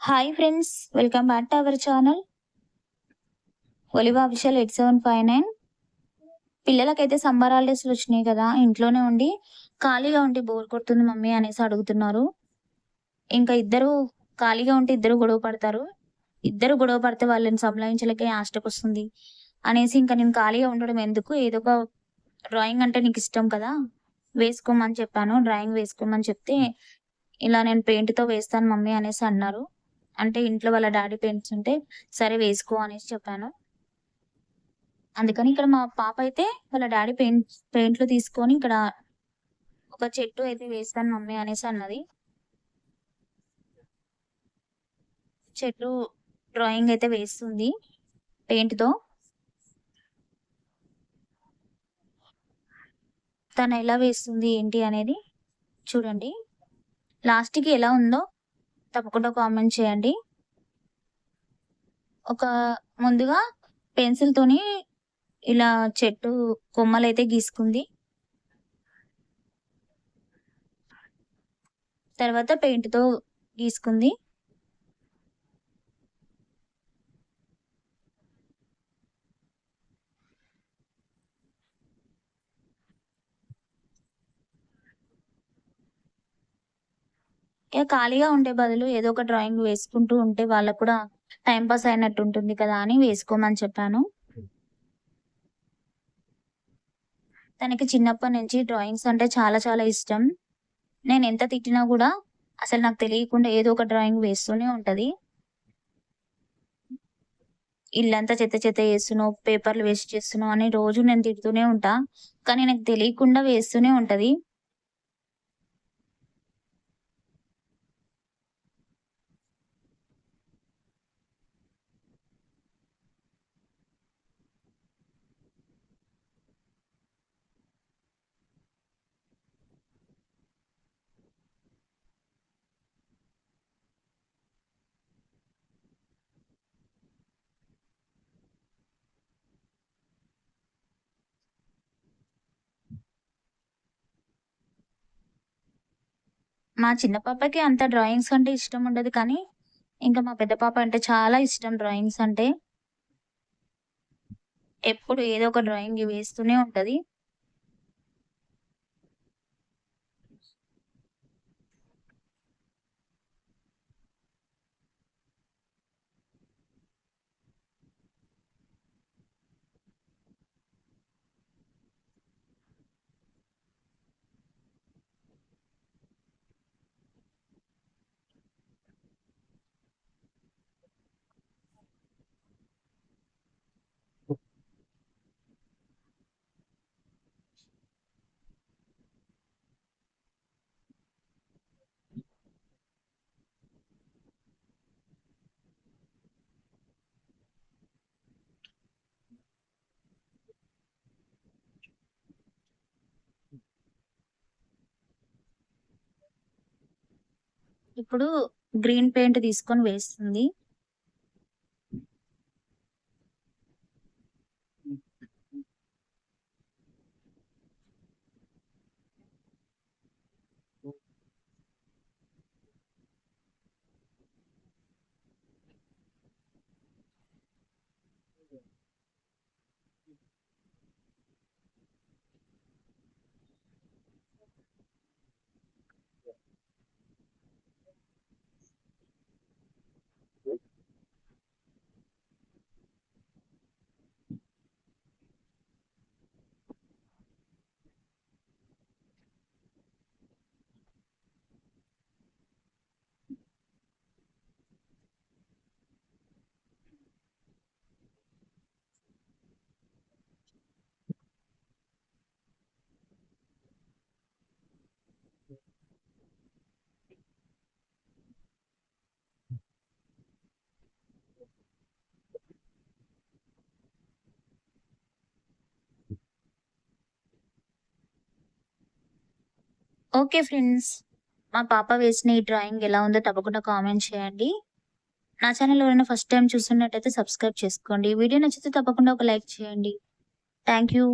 Hi friends welcome back to our channel Oliva official eight seven five nine పిల్లలకైతే summer హాలిడేస్లు వచ్చినాయి కదా ఇంట్లోనే ఉండి ఖాళీగా ఉండి బోర్ కొడుతుంది మమ్మీ అనేసి అడుగుతున్నారు. ఇంకా ఇద్దరు ఖాళీగా ఉంటే ఇద్దరు గొడవ పడతారు. ఇద్దరు గొడవ పడితే వాళ్ళని సంలాయించలేక ఆస్టకు వస్తుంది అనేసి ఇంకా నేను ఖాళీగా ఉండడం ఎందుకు? ఏదో ఒక డ్రాయింగ్ అంటే నీకు ఇష్టం కదా వేసుకోమని చెప్పాను. డ్రాయింగ్ వేసుకోమని చెప్తే ఇలా నేను పెయింట్తో వేస్తాను మమ్మీ అనేసి అన్నారు. అంటే ఇంట్లో వాళ్ళ డాడీ పెయింట్స్ ఉంటే సరే వేసుకో అనేసి చెప్పాను. అందుకని ఇక్కడ మా పాప అయితే వాళ్ళ డాడీ పెయింట్ పెయింట్లు తీసుకొని ఇక్కడ ఒక చెట్టు అయితే వేస్తాను మమ్మీ అనేసి అన్నది. చెట్టు డ్రాయింగ్ అయితే వేస్తుంది పెయింట్తో. తను ఎలా వేస్తుంది ఏంటి అనేది చూడండి. లాస్ట్కి ఎలా ఉందో తప్పకుండా కామెంట్ చేయండి. ఒక ముందుగా పెన్సిల్తోని ఇలా చెట్టు కొమ్మలు అయితే గీసుకుంది. తర్వాత పెయింట్తో గీసుకుంది. ఇక ఖాళీగా ఉండే బదులు ఏదో ఒక డ్రాయింగ్ వేసుకుంటూ ఉంటే వాళ్ళకు కూడా టైం పాస్ అయినట్టు ఉంటుంది కదా అని వేసుకోమని చెప్పాను. తనకి చిన్నప్పటి నుంచి డ్రాయింగ్స్ అంటే చాలా చాలా ఇష్టం. నేను ఎంత తిట్టినా కూడా అసలు నాకు తెలియకుండా ఏదో ఒక డ్రాయింగ్ వేస్తూనే ఉంటది. ఇల్లంతా చెత్త చెత్త వేస్తున్నావు పేపర్లు వేస్ట్ చేస్తున్నావు అని రోజు నేను తిడుతూనే ఉంటా. కానీ నాకు తెలియకుండా వేస్తూనే ఉంటది. మా చిన్న పాపకి అంత డ్రాయింగ్స్ అంటే ఇష్టం ఉండదు కానీ ఇంకా మా పెద్ద పాప అంటే చాలా ఇష్టం డ్రాయింగ్స్ అంటే. ఎప్పుడు ఏదో ఒక డ్రాయింగ్ వేస్తూనే ఉంటది. ఇప్పుడు గ్రీన్ పెయింట్ తీసుకొని వేస్తుంది. Okay friends. మా పాప వేసిన ఈ డ్రాయింగ్ ఎలా ఉందో తప్పకుండా కామెంట్ చేయండి. నా ఛానల్ ఎవరైనా ఫస్ట్ టైం చూస్తున్నట్టయితే సబ్స్క్రైబ్ చేసుకోండి. వీడియో నచ్చితే తప్పకుండా ఒక లైక్ చేయండి. Thank you.